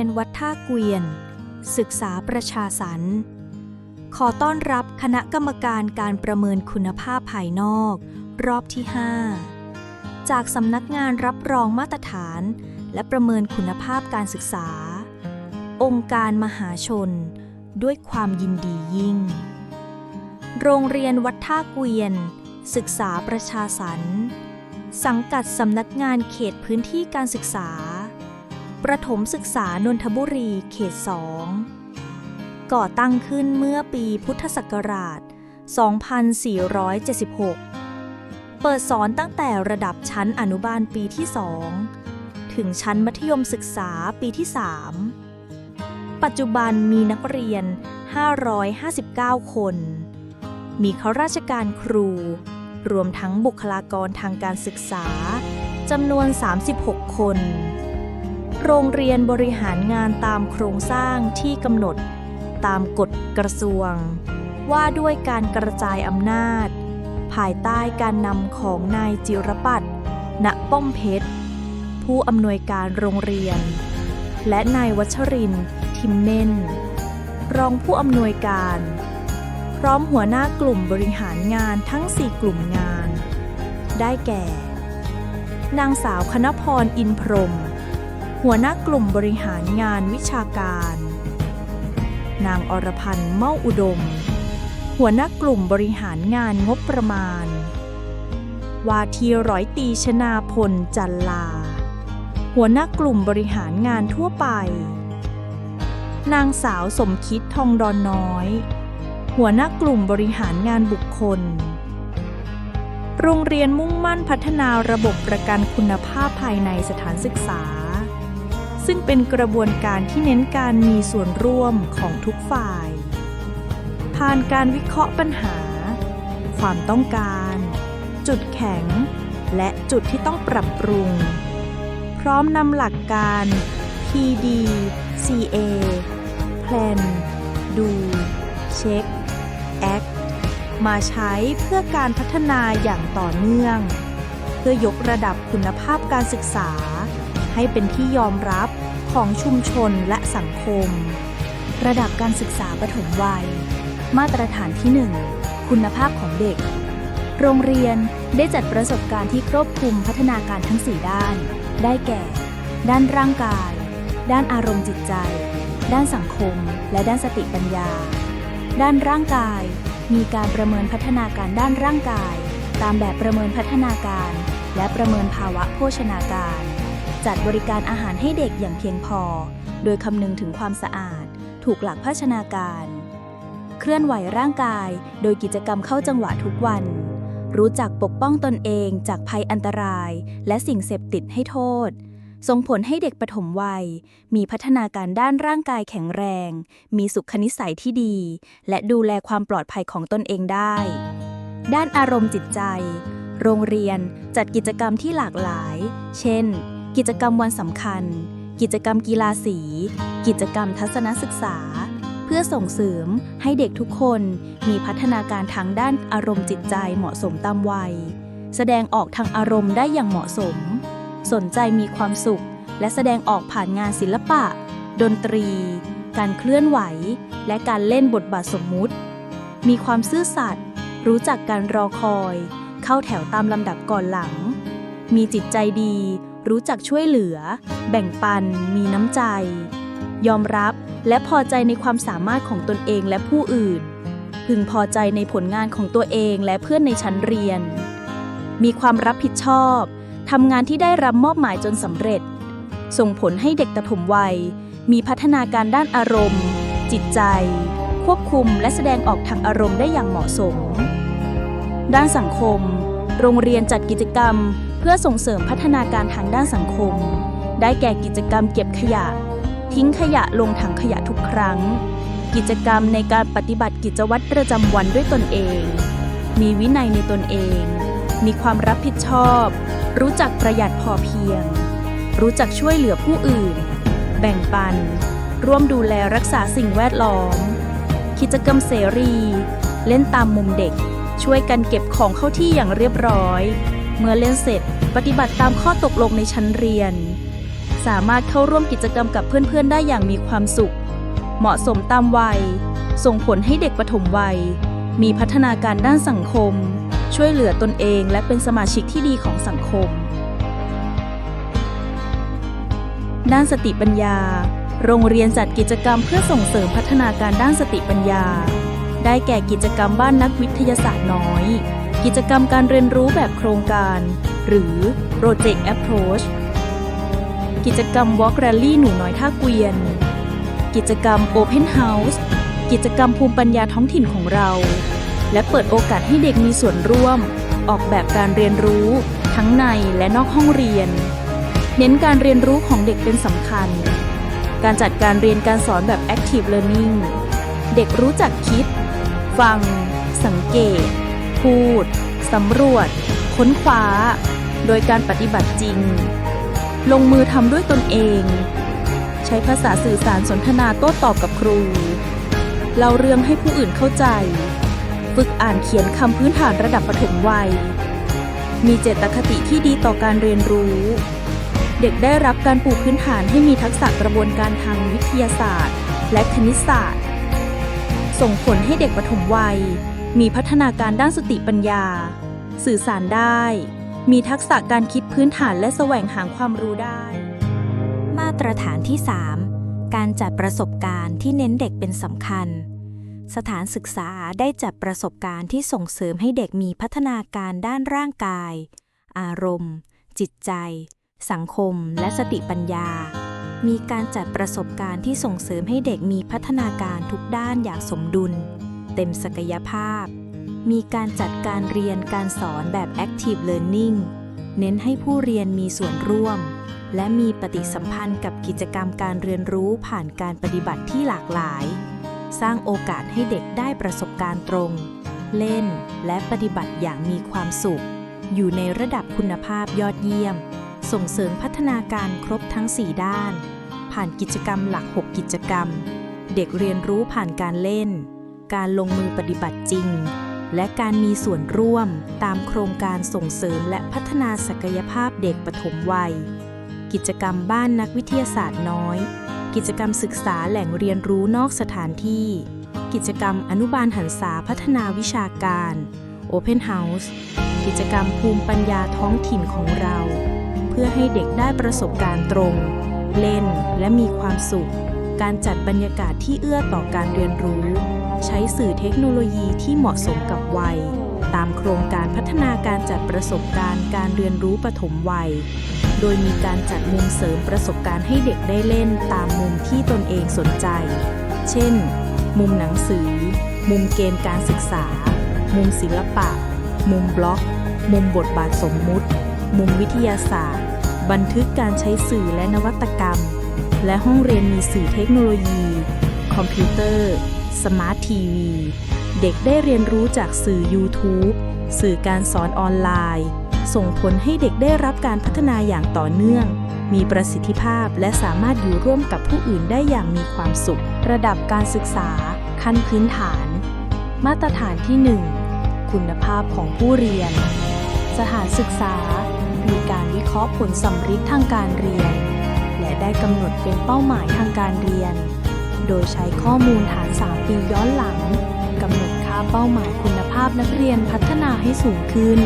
ียนวัดท่าเกวียน ศึกษาประชาสรรค์ขอต้อนรับคณะกรรมการการประเมินคุณภาพภายนอก รอบที่ 5 จากสำนักงานรับรองมาตรฐาน และประเมินคุณภาพการศึกษา องค์การมหาชน ด้วยความยินดียิ่ง โรงเรียนวัดท่าเกวียน ศึกษาประชาสรรค์สังกัดสำนักงานเขตพื้นที่การศึกษา ประถมศึกษานนทบุรีเขต2ก่อตั้งขึ้นเมื่อปีพุทธศักราช 2476 เปิดสอนตั้งแต่ระดับชั้นอนุบาลปีที่2ถึงชั้นมัธยมศึกษาปีที่3ปัจจุบันมีนักเรียน 559 คน มีข้าราชการครู รวมทั้งบุคลากรทางการศึกษาจำนวน 36 คน โรงเรียนบริหารงานตามโครงสร้างที่กำหนด ตามกฎกระทรวง ว่าด้วยการกระจายอำนาจ ภายใต้การนำของนายจิรปัตณป้อมเพชร ผู้อำนวยการโรงเรียน และนายวัชรินทร์ทิมเม่น รองผู้อำนวยการ พร้อมหัวหน้ากลุ่มบริหารงานทั้ง 4 กลุ่มงาน ได้แก่ นางสาวคณพรอินพรม หัวหน้ากลุ่มบริหารงานวิชาการ นางอรพันธ์เมาอุดม หัวหน้ากลุ่มบริหารงานงบประมาณ วาทีร้อยตีชนาพลจันลา หัวหน้ากลุ่มบริหารงานทั่วไป นางสาวสมคิดทองดอนน้อย หัวหน้ากลุ่มบริหารงานบุคคล โรงเรียนมุ่งมั่นพัฒนาระบบประกันคุณภาพภายในสถานศึกษา ซึ่งเป็นกระบวนการที่เน้นการมีส่วนร่วมของทุกฝ่าย ผ่านการวิเคราะห์ปัญหา ความต้องการ จุดแข็ง และจุดที่ต้องปรับปรุง พร้อมนำหลักการ PD CA Plan Do เช็ค Act มาใช้เพื่อการพัฒนาอย่างต่อเนื่อง เพื่อยกระดับคุณภาพการศึกษา ให้เป็นที่ยอมรับ ของชุมชนและสังคม ระดับการศึกษาปฐมวัย มาตรฐานที่ 1 คุณภาพของเด็ก โรงเรียนได้จัดประสบการณ์ที่ครอบคลุมพัฒนาการทั้ง 4 ด้าน ได้แก่ ด้านร่างกาย ด้านอารมณ์จิตใจ ด้านสังคม และด้านสติปัญญา ด้านร่างกาย มีการประเมินพัฒนาการด้านร่างกาย ตามแบบประเมินพัฒนาการ และประเมินภาวะโภชนาการ จัดบริการอาหารให้เด็กอย่างเพียงพอ โดยคำนึงถึงความสะอาด ถูกหลักภาชนาการ เคลื่อนไหวร่างกาย โดยกิจกรรมเข้าจังหวะทุกวัน รู้จักปกป้องตนเองจากภัยอันตราย และสิ่งเสพติดให้โทษ ส่งผลให้เด็กปฐมวัย มีพัฒนาการด้านร่างกายแข็งแรง มีสุขนิสัยที่ดี และดูแลความปลอดภัยของตนเองได้ ด้านอารมณ์จิตใจ โรงเรียนจัดกิจกรรมที่หลากหลาย เช่น กิจกรรมวันสำคัญ กิจกรรมกีฬาสี กิจกรรมทัศนศึกษา เพื่อส่งเสริมให้เด็กทุกคนมีพัฒนาการทางด้านอารมณ์จิตใจเหมาะสมตามวัย แสดงออกทางอารมณ์ได้อย่างเหมาะสม สนใจมีความสุข และแสดงออกผ่านงานศิลปะ ดนตรี การเคลื่อนไหว และการเล่นบทบาทสมมุติ มีความซื่อสัตย์รู้จักการรอคอย เข้าแถวตามลำดับก่อนหลัง มีจิตใจดี รู้จักช่วยเหลือ แบ่งปัน มีน้ำใจ ยอมรับและพอใจในความสามารถของตนเองและผู้อื่น พึงพอใจในผลงานของตัวเองและเพื่อนในชั้นเรียน มีความรับผิดชอบทำงานที่ได้รับมอบหมายจนสำเร็จ ส่งผลให้เด็กปฐมวัย มีพัฒนาการด้านอารมณ์ จิตใจ ควบคุมและแสดงออกทางอารมณ์ได้อย่างเหมาะสม ด้านสังคม โรงเรียนจัดกิจกรรม เพื่อส่งเสริมพัฒนาการทางด้านสังคม ได้แก่กิจกรรมเก็บขยะ ทิ้งขยะลงถังขยะทุกครั้ง กิจกรรมในการปฏิบัติกิจวัตรประจำวันด้วยตนเอง มีวินัยในตนเอง มีความรับผิดชอบ รู้จักประหยัดพอเพียง รู้จักช่วยเหลือผู้อื่น แบ่งปัน ร่วมดูแลรักษาสิ่งแวดล้อม กิจกรรมเสรี เล่นตามมุมเด็ก ช่วยกันเก็บของเข้าที่อย่างเรียบร้อย เมื่อเล่นเสร็จ ปฏิบัติตามข้อตกลงในชั้นเรียน สามารถเข้าร่วมกิจกรรมกับเพื่อนๆ ได้อย่างมีความสุข เหมาะสมตามวัย ส่งผลให้เด็กปฐมวัย มีพัฒนาการด้านสังคม ช่วยเหลือตนเองและเป็นสมาชิกที่ดีของสังคม ด้านสติปัญญา โรงเรียนจัดกิจกรรมเพื่อส่งเสริมพัฒนาการด้านสติปัญญา ได้แก่กิจกรรมบ้านนักวิทยาศาสตร์น้อย กิจกรรมการเรียนรู้แบบโครงการ หรือ Project Approach กิจกรรม Walk Rally หนูน้อยท่าเกวียน กิจกรรม Open House กิจกรรมภูมิปัญญาท้องถิ่นของเรา และเปิดโอกาสให้เด็กมีส่วนร่วม ออกแบบการเรียนรู้ ทั้งในและนอกห้องเรียน เน้นการเรียนรู้ของเด็กเป็นสำคัญ การจัดการเรียนการสอนแบบ Active Learning เด็กรู้จักคิด ฟัง สังเกต พูด สำรวจ ค้นคว้า โดยการปฏิบัติจริง ลงมือทำด้วยตนเอง ใช้ภาษาสื่อสารสนทนาโต้ตอบกับครู เล่าเรื่องให้ผู้อื่นเข้าใจ ฝึกอ่านเขียนคำพื้นฐานระดับปฐมวัย มีเจตคติที่ดีต่อการเรียนรู้ เด็กได้รับการปูพื้นฐานให้มีทักษะกระบวนการทางวิทยาศาสตร์ และคณิตศาสตร์ ส่งผลให้เด็กปฐมวัย มีพัฒนาการด้านสติปัญญา สื่อสารได้ มีทักษะการคิดพื้นฐานและแสวงหาความรู้ได้ มาตรฐานที่ 3 การจัดประสบการณ์ที่เน้นเด็กเป็นสำคัญ สถานศึกษาได้จัดประสบการณ์ที่ส่งเสริมให้เด็กมีพัฒนาการด้านร่างกาย อารมณ์ จิตใจ สังคม และสติปัญญา มีการจัดประสบการณ์ที่ส่งเสริมให้เด็กมีพัฒนาการทุกด้านอย่างสมดุล เต็มศักยภาพ มีการจัดการเรียนการสอนแบบ Active Learning เน้นให้ผู้เรียนมีส่วนร่วม และมีปฏิสัมพันธ์กับกิจกรรมการเรียนรู้ผ่านการปฏิบัติที่หลากหลาย สร้างโอกาสให้เด็กได้ประสบการณ์ตรง เล่น และปฏิบัติอย่างมีความสุข อยู่ในระดับคุณภาพยอดเยี่ยม ส่งเสริมพัฒนาการครบทั้ง 4 ด้าน ผ่านกิจกรรมหลัก 6 กิจกรรม เด็กเรียนรู้ผ่านการเล่น การลงมือปฏิบัติจริง และการมีส่วนร่วมตามโครงการส่งเสริมและพัฒนาศักยภาพเด็กปฐมวัย กิจกรรมบ้านนักวิทยาศาสตร์น้อย กิจกรรมศึกษาแหล่งเรียนรู้นอกสถานที่ กิจกรรมอนุบาลหันษาพัฒนาวิชาการ Open House กิจกรรมภูมิปัญญาท้องถิ่นของเรา เพื่อให้เด็กได้ประสบการณ์ตรง เล่นและมีความสุข การจัดบรรยากาศที่เอื้อต่อการเรียนรู้ ใช้สื่อเทคโนโลยีที่เหมาะสมกับวัย ตามโครงการพัฒนาการจัดประสบการณ์การเรียนรู้ปฐมวัย โดยมีการจัดมุมเสริมประสบการณ์ให้เด็กได้เล่นตามมุมที่ตนเองสนใจ เช่น มุมหนังสือ มุมเกมการศึกษา มุมศิลปะ มุมบล็อก มุมบทบาทสมมุติ มุมวิทยาศาสตร์ บันทึกการใช้สื่อและนวัตกรรม และห้องเรียนมีสื่อเทคโนโลยี คอมพิวเตอร์ สมาร์ททีวี เด็กได้เรียนรู้จากสื่อ YouTube สื่อการสอนออนไลน์ ส่งผลให้เด็กได้รับการพัฒนาอย่างต่อเนื่อง มีประสิทธิภาพและสามารถอยู่ร่วมกับผู้อื่นได้อย่างมีความสุข ระดับการศึกษา ขั้นพื้นฐาน มาตรฐานที่ 1 คุณภาพของผู้เรียน สถานศึกษา มีการวิเคราะห์ผลสัมฤทธิ์ทางการเรียน ได้กำหนดเป็นเป้าหมายทางการเรียน โดยใช้ข้อมูลฐาน 3 ปีย้อนหลังกำหนดค่าเป้าหมายคุณภาพนักเรียนพัฒนาให้สูงขึ้น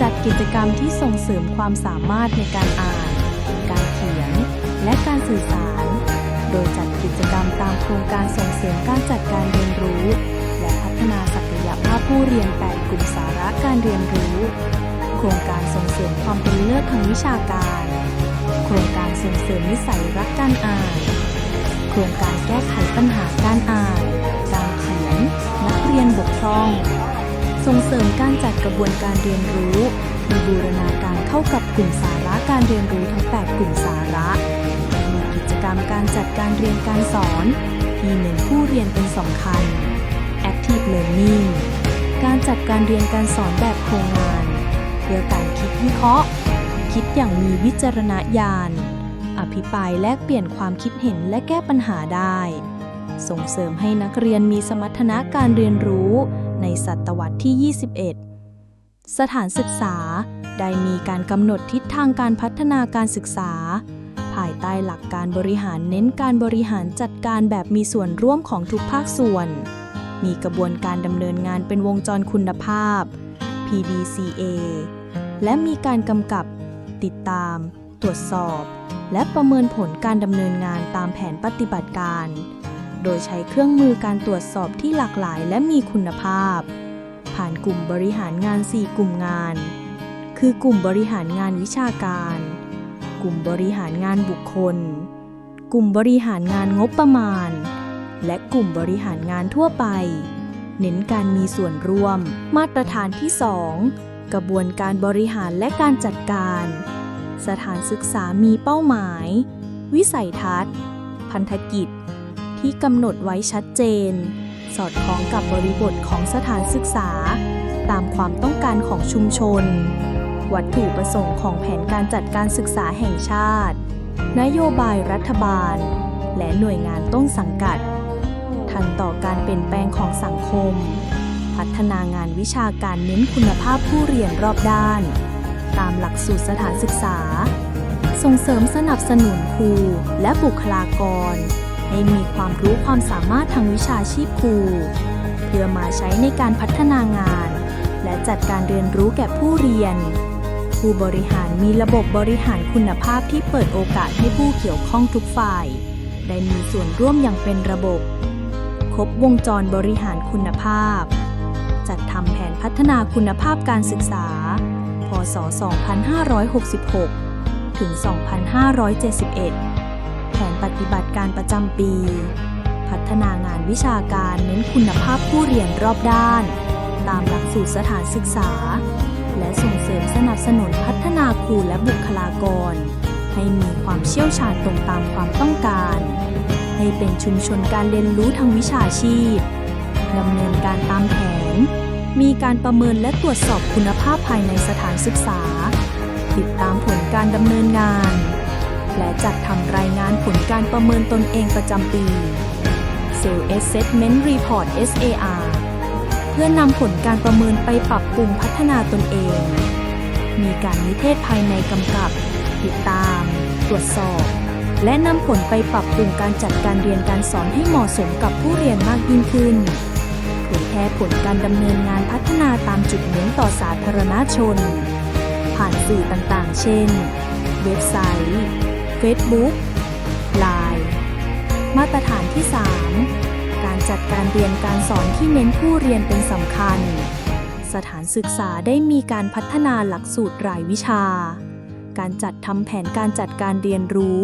จัดกิจกรรมที่ส่งเสริมความสามารถในการอ่าน การเขียน และการสื่อสาร โดยจัดกิจกรรมตามโครงการส่งเสริมการจัดการเรียนรู้ และพัฒนาศักยภาพผู้เรียน 8 กลุ่มสาระการเรียนรู้ โครงการส่งเสริมความเป็นเลิศทางวิชาการ ครงการส่งเสริมนิสัยรักการอ่าน โครงการแก้ไขปัญหาการอ่าน การเขียน นักเรียนบกพร่อง ส่งเสริมการจัดกระบวนการเรียนรู้มีบูรณาการเข้ากับกลุ่มสาระการเรียนรู้ทั้ง 8 กลุ่มสาระมีกิจกรรมการจัดการเรียนการสอน ที่เน้นผู้เรียนเป็นสำคัญ Active Learning การจัดการเรียนการสอนแบบโครงงาน เพื่อการคิดวิเคราะห์ คิดอย่างมีวิจารณญาณ อภิปรายแลกเปลี่ยนความคิดเห็นและแก้ปัญหาได้ ส่งเสริมให้นักเรียนมีสมรรถนะการเรียนรู้ในศตวรรษที่ 21 สถานศึกษาได้มีการกำหนดทิศทางการพัฒนาการศึกษา ภายใต้หลักการบริหารเน้นการบริหารจัดการแบบมีส่วนร่วมของทุกภาคส่วน มีกระบวนการดำเนินงานเป็นวงจรคุณภาพ PDCA และมีการกำกับ ติดตาม ตรวจสอบ และประเมินผลการดำเนินงานตามแผนปฏิบัติการ โดยใช้เครื่องมือการตรวจสอบที่หลากหลายและมีคุณภาพ ผ่านกลุ่มบริหารงาน 4 กลุ่มงาน คือกลุ่มบริหารงานวิชาการ กลุ่มบริหารงานบุคคล กลุ่มบริหารงานงบประมาณ และกลุ่มบริหารงานทั่วไป เน้นการมีส่วนร่วม มาตรฐานที่ 2 กระบวนการบริหารและการจัดการ สถานศึกษามีเป้าหมาย วิสัยทัศน์ พันธกิจ ที่กำหนดไว้ชัดเจน สอดคล้องกับบริบทของสถานศึกษา ตามความต้องการของชุมชน วัตถุประสงค์ของแผนการจัดการศึกษาแห่งชาติ นโยบายรัฐบาล และหน่วยงานต้นสังกัด ทันต่อการเปลี่ยนแปลงของสังคม พัฒนางานวิชาการเน้นคุณภาพผู้เรียนรอบด้าน ตามหลักสูตรสถานศึกษา ส่งเสริมสนับสนุนครูและบุคลากร ให้มีความรู้ความสามารถทางวิชาชีพครู เพื่อมาใช้ในการพัฒนางาน และจัดการเรียนรู้แก่ผู้เรียน ผู้บริหารมีระบบบริหารคุณภาพที่เปิดโอกาสให้ผู้เกี่ยวข้องทุกฝ่าย ได้มีส่วนร่วมอย่างเป็นระบบครบวงจรบริหารคุณภาพ จัดทำแผนพัฒนาคุณภาพการศึกษา พศ 2566 ถึง 2571 แผนปฏิบัติการประจำปี พัฒนางานวิชาการเน้นคุณภาพผู้เรียนรอบด้าน ตามหลักสูตรสถานศึกษา และส่งเสริมสนับสนุนพัฒนาครูและบุคลากร ให้มีความเชี่ยวชาญตรงตามความต้องการ ให้เป็นชุมชนการเรียนรู้ทางวิชาชีพดำเนินการตามแผ การประเมินและตรวจสอบคุณภาพภายในสถานศึกษา ติดตามผลการดำเนินงาน และจัดทำรายงานผลการประเมินตนเองประจำปี Sales Assessment Report SAR เพื่อนำผลการประเมินไปปรับปรุงพัฒนาตนเอง มีการนิเทศภายในกำกับ ติดตาม ตรวจสอบ และนำผลไปปรับปรุงการจัดการเรียนการสอนให้เหมาะสมกับผู้เรียนมากยิ่งขึ้น ผยแพร่ผลการดำเนินงานพัฒนาตามจุดเน้นต่อสาธารณชน ผ่านสื่อต่างๆ เช่น เว็บไซต์ Facebook Line มาตรฐานที่ 3 การจัดการเรียนการสอนที่เน้นผู้เรียนเป็นสำคัญ สถานศึกษาได้มีการพัฒนาหลักสูตรรายวิชา การจัดทำแผนการจัดการเรียนรู้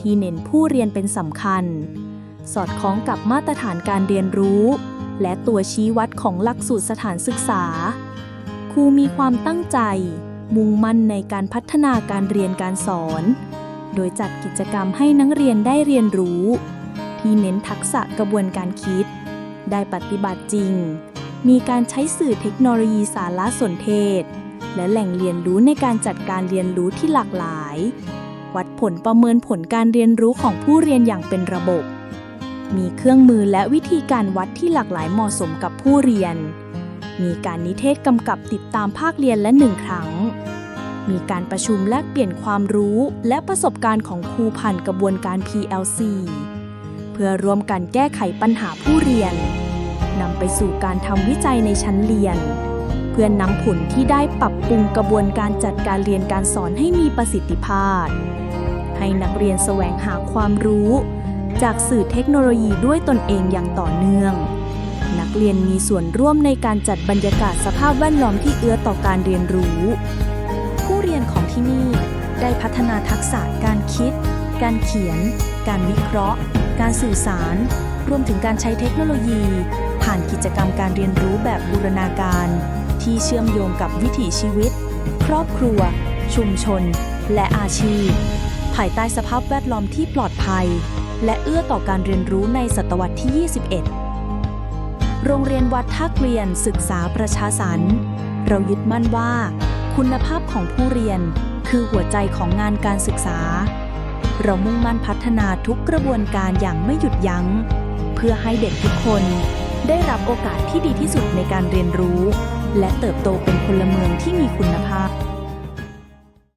ที่เน้นผู้เรียนเป็นสำคัญ สอดคล้องกับมาตรฐานการเรียนรู้ และตัวชี้วัดของหลักสูตรสถานศึกษา ครูมีความตั้งใจ มุ่งมั่นในการพัฒนาการเรียนการสอน โดยจัดกิจกรรมให้นักเรียนได้เรียนรู้ ที่เน้นทักษะกระบวนการคิด ได้ปฏิบัติจริง มีการใช้สื่อเทคโนโลยีสารสนเทศ และแหล่งเรียนรู้ในการจัดการเรียนรู้ที่หลากหลาย วัดผลประเมินผลการเรียนรู้ของผู้เรียนอย่างเป็นระบบ มีเครื่องมือและวิธีการวัดที่หลากหลายเหมาะสมกับผู้เรียน มีการนิเทศกำกับติดตามภาคเรียนละหนึ่งครั้ง มีการประชุมแลกเปลี่ยนความรู้และประสบการณ์ของครูผ่านกระบวนการ PLC เพื่อร่วมกันแก้ไขปัญหาผู้เรียนนำไปสู่การทำวิจัยในชั้นเรียน เพื่อนำผลที่ได้ปรับปรุงกระบวนการจัดการเรียนการสอนให้มีประสิทธิภาพ ให้นักเรียนแสวงหาความรู้ จากสื่อเทคโนโลยีด้วยตนเองอย่างต่อเนื่อง นักเรียนมีส่วนร่วมในการจัดบรรยากาศสภาพแวดล้อมที่เอื้อต่อการเรียนรู้ ผู้เรียนของที่นี่ได้พัฒนาทักษะการคิด การเขียน การวิเคราะห์ การสื่อสาร รวมถึงการใช้เทคโนโลยี ผ่านกิจกรรมการเรียนรู้แบบบูรณาการ ที่เชื่อมโยงกับวิถีชีวิต ครอบครัว ชุมชน และอาชีพ ภายใต้สภาพแวดล้อมที่ปลอดภัย และเอื้อต่อการเรียนรู้ในศตวรรษที่ 21 โรงเรียนวัดท่าเกวียนศึกษาประชาสรรค์เรายึดมั่นว่า คุณภาพของผู้เรียนคือหัวใจของงานการศึกษา เรามุ่งมั่นพัฒนาทุกกระบวนการอย่างไม่หยุดยัง้ง เพื่อให้เด็กทุกคนได้รับโอกาสที่ดีที่สุดในการเรียนรู้ และเติบโตเป็นพลเมืองที่มีคุณภาพ